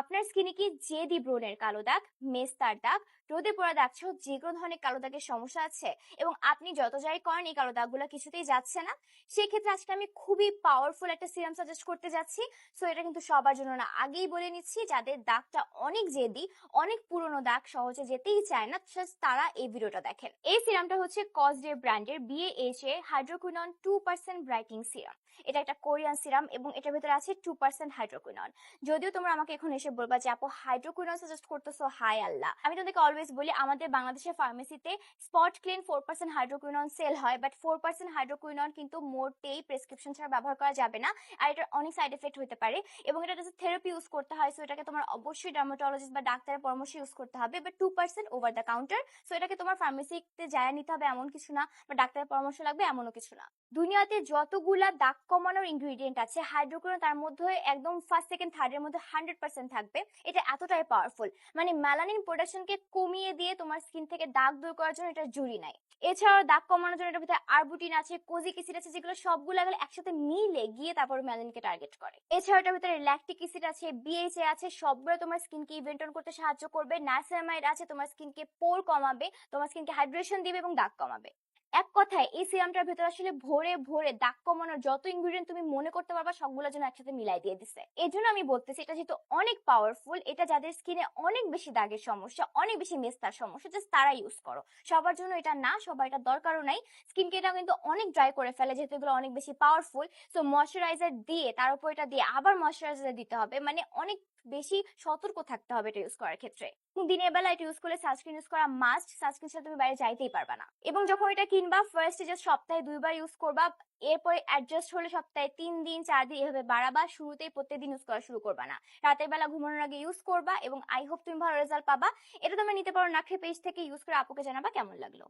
আপনার স্কিনে কি জেদি ব্রণের কালো দাগ, মেস্তার দাগ, রোদে পড়া দাগ সহ যে কোনো ধরনের কালো দাগের সমস্যা আছে? এবং আপনি যত যাই করেন, এই কালো দাগগুলো কিছুতেই যাচ্ছে না। সেক্ষেত্রে আজকে আমি খুবই পাওয়ারফুল একটা সিরাম সাজেস্ট করতে যাচ্ছি। সো এটা কিন্তু সবার জন্য না, আগেই বলে নিচ্ছি, যাদের দাগটা অনেক জেদি, অনেক পুরনো দাগ সহজে যেতেই চায় না তারা এই ভিডিওটা দেখেন। এই সিরামটা হচ্ছে কজডে ব্র্যান্ডের বিএএইচ এ hydroquinone two percent brightening serum এটা একটা কোরিয়ান সিরাম এবং এটার ভিতরে আছে টু পার্সেন্ট হাইড্রোকুইনন যদিও তোমরা আমাকে এখন এসে বলবা যে, আপু হাইড্রোকুইনন সাজেস্ট করতেছো হাই আল্লাহ। আমি তোমাদেরকে অলওয়েজ বলি, আমাদের বাংলাদেশের ফার্মেসিতে spot clean four percent hydroquinone sell হয় বাট ফোর পার্সেন্ট হাইড্রোকুইনন কিন্তু মোটেই প্রেসক্রিপশন ছাড়া ব্যবহার করা যাবে না, আর এটার অনেক সাইড এফেক্ট হতে পারে, এবং এটা থেরাপি ইউজ করতে হয় সো এটাকে তোমার অবশ্যই ডার্মাটোলজিস্ট বা ডাক্তারের পরামর্শ ইউজ করতে হবে but two percent over the counter so এটাকে তোমার ফার্মেসিতে যায় নিতে হবে এমন কিছু না, বা ডাক্তারের পরামর্শ লাগবে এমনও কিছু না। দুনিয়াতে যতগুলা দাগ কমানোর ইনগ্রিডিয়েন্ট আছে হাইড্রোকুইনন তার মধ্যে একদম ফার্স্ট সেকেন্ড থার্ডের মধ্যে হান্ড্রেড পার্সেন্ট থাকবে, এটা এতটাই পাওয়ারফুল মানে ম্যালানিন প্রোডাকশনকে কমিয়ে দিয়ে তোমার স্কিন থেকে দাগ দূর করার জন্য এটা জুড়ি নাই। এছাড়াও দাগ কমানোর জন্য এটার ভিতরে আরবুটিন আছে কোজিক অ্যাসিড আছে, যেগুলো সবগুলো গেলে একসাথে মিলে গিয়ে তারপর ম্যালানিনকে টার্গেট করে। এছাড়াও এটার ভিতরে ল্যাকটিক অ্যাসিড আছে বিএইচএ আছে, সবগুলো তোমার স্কিনকে ইভেন্টন করতে সাহায্য করবে। নাইসেরামাইড আছে, তোমার স্কিনকে পোর কমাবে, তোমার স্কিনকে হাইড্রেশন দিবে এবং দাগ কমাবে। এক কথায় এই সিরামটার ভিতরে আসলে ভরে ভরে দাগ কমানোর যত ইনগ্রিডিয়েন্ট তুমি মনে করতে পারবা সবগুলো যেন একসাথে মিলাই দিয়ে দিছে। এই জন্য আমি বলতেছি, এটা যেহেতু অনেক পাওয়ারফুল এটা যাদের স্কিনে অনেক বেশি দাগের সমস্যা, অনেক বেশি মেস্তার সমস্যা জাস্ট তারা ইউজ করো। সবার জন্য এটা না, সবার এটা দরকারও নাই। স্কিনকে এটা কিন্তু অনেক ড্রাই করে ফেলে, যেহেতু এগুলো অনেক বেশি পাওয়ারফুল সো ময়শ্চারাইজার দিয়ে, তার উপর এটা দিয়ে আবার ময়শ্চারাইজার দিতে হবে। মানে অনেক বেশি সতর্ক থাকতে হবে এটা ইউজ করার ক্ষেত্রে। দিনের বেলা এটা ইউজ করলে সানস্ক্রিন ইউজ করা মাস্ট সানস্ক্রিন ছাড়া তুমি বাইরে যাইতেই পারবা না। এবং যখন এটা কিনবা ফার্স্ট যে সপ্তাহে দুইবার ইউজ করবা, এরপরে অ্যাডজাস্ট হলে সপ্তাহে তিন দিন, চার দিন এভাবে বাড়াবা, শুরুতেই প্রত্যেকদিন ইউজ করা শুরু করবা না। রাতের বেলা ঘুমানোর আগে ইউজ করবা এবং আই হোপ তুমি ভালো রেজাল্ট পাবা। এটা তোমরা নিতে পারো নাখে পেজ থেকে ইউজ করে আপুকে জানাবা কেমন লাগল।